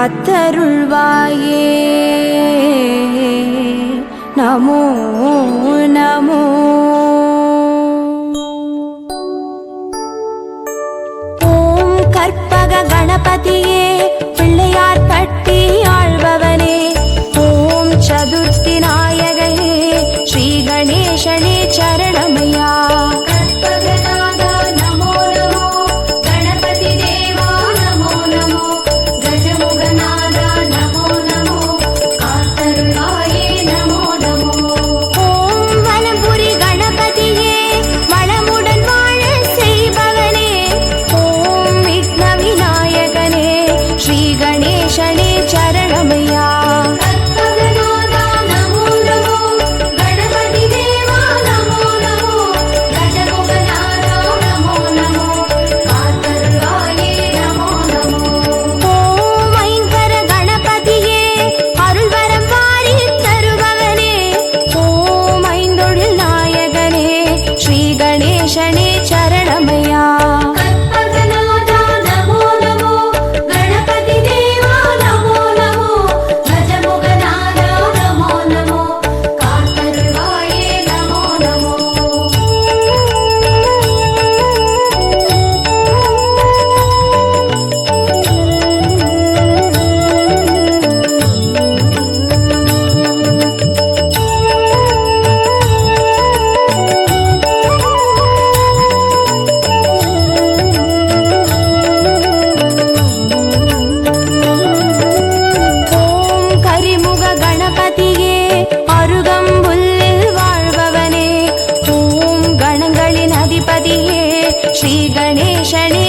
காத்தருள்வாயே. நமோ நமோ. ஓம் கற்பக கணபதியே. shiny. श्रीगणेशणे